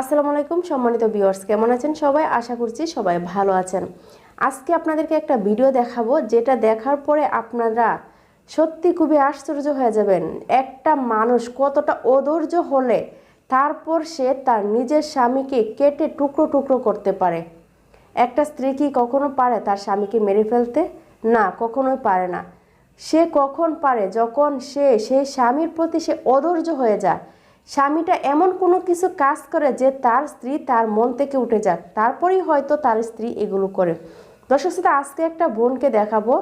আসসালামু আলাইকুম সম্মানিত ভিউয়ার্স, কেমন আছেন সবাই? আশা করছি সবাই ভালো আছেন। আজকে আপনাদেরকে একটা ভিডিও দেখাবো, যেটা দেখার পরে আপনারা সত্যি খুবই আশ্চর্য হয়ে যাবেন। একটা মানুষ কতটা অধৈর্য হলে তারপর সে তার নিজের স্বামীকে কেটে টুকরো টুকরো করতে পারে। একটা স্ত্রী কি কখনো পারে তার স্বামীকে মেরে ফেলতে? না, কখনোই পারে না। সে কখন পারে? যখন সে সেই স্বামীর প্রতি সে অধৈর্য হয়ে যায় স্বামীটা এমন কোনো কিছু কাজ করে যে তার স্ত্রী তার মন থেকে উঠে যাক। তারপরেই হয়তো তার স্ত্রী এগুলো করে। দর্শক শ্রোতা, আজকে একটা বোনকে দেখাবো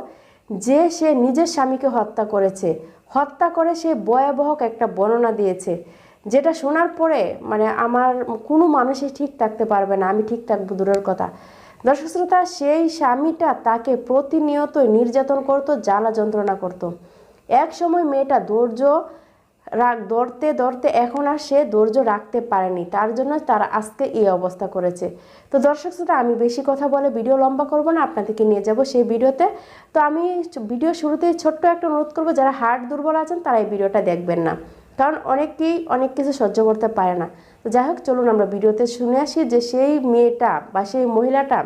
যে সে নিজের স্বামীকে হত্যা করেছে। হত্যা করে সে ভয়াবহ একটা বর্ণনা দিয়েছে। যেটা শোনার পরে মানে আমার কোনো মানুষই ঠিক থাকতে পারবে না আমি ঠিক থাকব দূরের কথা। দর্শক শ্রোতা সেই স্বামীটা তাকে প্রতিনিয়ত নির্যাতন করত জ্বালা যন্ত্রণা করত। এক সময় মেয়েটা ধৈর্য রাগ ধরতে ধরতে এখন আর সে ধৈর্য রাখতে পারেনি। তার জন্য তারা আজকে এই অবস্থা করেছে। তো দর্শক শ্রোতা, আমি বেশি কথা বলে ভিডিও লম্বা করব না, আপনাদেরকে নিয়ে যাব সেই ভিডিওতে। তো আমি ভিডিও শুরুতেই ছোট্ট একটা অনুরোধ করব, যারা হার্ট দুর্বল আছেন তারা এই ভিডিওটা দেখবেন না। কারণ অনেকেই অনেক কিছু সহ্য করতে পারে না। তো যাই হোক, চলুন আমরা ভিডিওতে শুনে আসি যে সেই মেয়েটা বা সেই মহিলাটা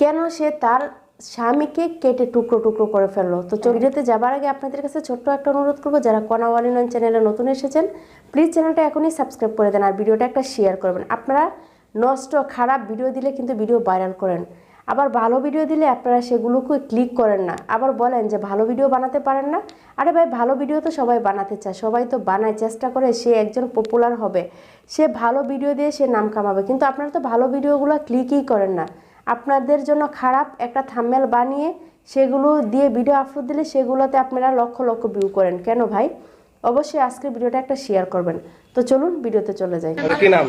কেন সে তার স্বামীকে কেটে টুকরো টুকরো করে ফেলল। তো ভিডিওতে যাবার আগে আপনাদের কাছে ছোট্ট একটা অনুরোধ করব যারা কনাওয়ালি নন চ্যানেলে নতুন এসেছেন প্লিজ চ্যানেলটা এখনই সাবস্ক্রাইব করে দেন আর ভিডিওটা একটা শেয়ার করবেন। আপনারা নষ্ট খারাপ ভিডিও দিলে কিন্তু ভিডিও ভাইরাল করেন। আবার ভালো ভিডিও দিলে আপনারা সেগুলোকে ক্লিক করেন না। আবার বলেন যে ভালো ভিডিও বানাতে পারেন না। আরে ভাই ভালো ভিডিও তো সবাই বানাতে চায়। সবাই তো বানায় চেষ্টা করে সে একজন পপুলার হবে। সে ভালো ভিডিও দিয়ে সে নাম কামাবে। কিন্তু আপনারা তো ভালো ভিডিওগুলো ক্লিকই করেন না। আপনাদের জন্য খারাপ একটা থাম্মেল বানিয়ে সেগুলো দিয়ে ভিডিও আপলোড দিলে সেগুলোতে আপনারা লক্ষ লক্ষ ভিউ করেন। কেন ভাই? অবশ্যই আজকের ভিডিওটা একটা শেয়ার করবেন। তো চলুন ভিডিওতে চলে যাই। কি নাম?